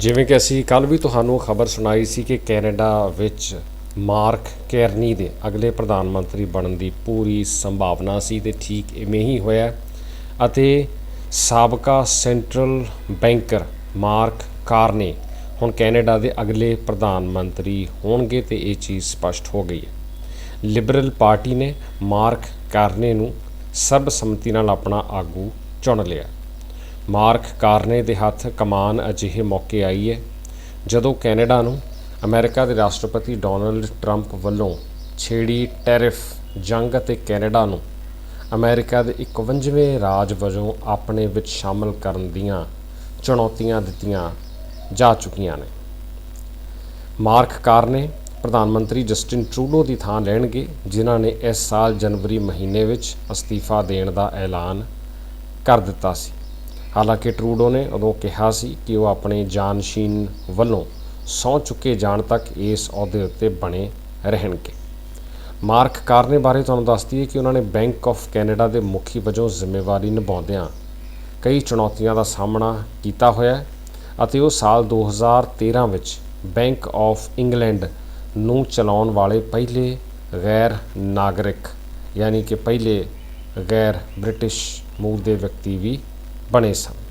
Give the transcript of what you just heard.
ਜਿਵੇਂ ਕਿ ਅਸੀਂ ਕੱਲ ਵੀ ਤੁਹਾਨੂੰ ਖਬਰ ਸੁਣਾਈ ਸੀ ਕਿ ਕੈਨੇਡਾ ਵਿੱਚ ਮਾਰਕ ਕੈਰਨੀ ਦੇ ਅਗਲੇ ਪ੍ਰਧਾਨ ਮੰਤਰੀ ਬਣਨ ਦੀ ਪੂਰੀ ਸੰਭਾਵਨਾ ਸੀ ਤੇ ਠੀਕ ਇਵੇਂ ਹੀ ਹੋਇਆ ਅਤੇ ਸਾਬਕਾ ਸੈਂਟਰਲ ਬੈਂਕਰ ਮਾਰਕ ਕਾਰਨੇ ਹੁਣ ਕੈਨੇਡਾ ਦੇ ਅਗਲੇ ਪ੍ਰਧਾਨ ਮੰਤਰੀ ਹੋਣਗੇ ਤੇ ਇਹ ਚੀਜ਼ ਸਪਸ਼ਟ ਹੋ ਗਈ ਹੈ। ਲਿਬਰਲ ਪਾਰਟੀ ਨੇ ਮਾਰਕ ਕਾਰਨੇ ਨੂੰ ਸਰਬਸੰਮਤੀ ਨਾਲ ਆਪਣਾ ਆਗੂ ਚੁਣ ਲਿਆ। ਮਾਰਕ ਕਾਰਨੇ ਦੇ ਹੱਥ ਕਮਾਨ ਅਜਿਹੇ ਮੌਕੇ ਆਈ ਹੈ ਜਦੋਂ ਕੈਨੇਡਾ ਨੂੰ ਅਮਰੀਕਾ ਦੇ ਰਾਸ਼ਟਰਪਤੀ ਡੋਨਲਡ ਟਰੰਪ ਵੱਲੋਂ ਛੇੜੀ ਟੈਰਿਫ ਜੰਗ ਅਤੇ ਕੈਨੇਡਾ ਨੂੰ ਅਮਰੀਕਾ ਦੇ 51ਵੇਂ ਰਾਜ ਵਜੋਂ ਆਪਣੇ ਵਿੱਚ ਸ਼ਾਮਲ ਕਰਨ ਦੀਆਂ ਚੁਣੌਤੀਆਂ ਦਿੱਤੀਆਂ ਜਾ ਚੁੱਕੀਆਂ ਨੇ। ਮਾਰਕ ਕਾਰਨੇ ਪ੍ਰਧਾਨ ਮੰਤਰੀ ਜਸਟਿਨ ਟਰੂਡੋ ਦੀ ਥਾਂ ਲੈਣਗੇ, ਜਿਨ੍ਹਾਂ ਨੇ ਇਸ ਸਾਲ ਜਨਵਰੀ ਮਹੀਨੇ ਵਿੱਚ ਅਸਤੀਫਾ ਦੇਣ ਦਾ ਐਲਾਨ ਕਰ ਦਿੱਤਾ ਸੀ। ਹਾਲਾਂਕਿ ਟਰੂਡੋ ਨੇ ਉਦੋਂ ਕਿਹਾ ਸੀ ਕਿ ਉਹ ਆਪਣੇ ਜਾਨਸ਼ੀਨ ਵੱਲੋਂ ਸਹੁੰ ਚੁੱਕੇ ਜਾਣ ਤੱਕ ਇਸ ਅਹੁਦੇ ਉੱਤੇ ਬਣੇ ਰਹਿਣਗੇ। ਮਾਰਕ ਕਾਰਨੇ ਬਾਰੇ ਤੁਹਾਨੂੰ ਦੱਸਦੀ ਹੈ ਕਿ ਉਹਨਾਂ ਨੇ ਬੈਂਕ ਆਫ ਕੈਨੇਡਾ ਦੇ ਮੁਖੀ ਵਜੋਂ ਜ਼ਿੰਮੇਵਾਰੀ ਨਿਭਾਉਂਦਿਆਂ ਕਈ ਚੁਣੌਤੀਆਂ ਦਾ ਸਾਹਮਣਾ ਕੀਤਾ ਹੋਇਆ ਹੈ ਅਤੇ ਉਹ ਸਾਲ 2013 ਵਿੱਚ ਬੈਂਕ ਆਫ ਇੰਗਲੈਂਡ ਨੂੰ ਚਲਾਉਣ ਵਾਲੇ ਪਹਿਲੇ ਗੈਰ ਨਾਗਰਿਕ, ਯਾਨੀ ਕਿ ਪਹਿਲੇ ਗੈਰ ਬ੍ਰਿਟਿਸ਼ ਮੂਲ ਦੇ ਵਿਅਕਤੀ ਵੀ ਬਣੇ ਸਨ।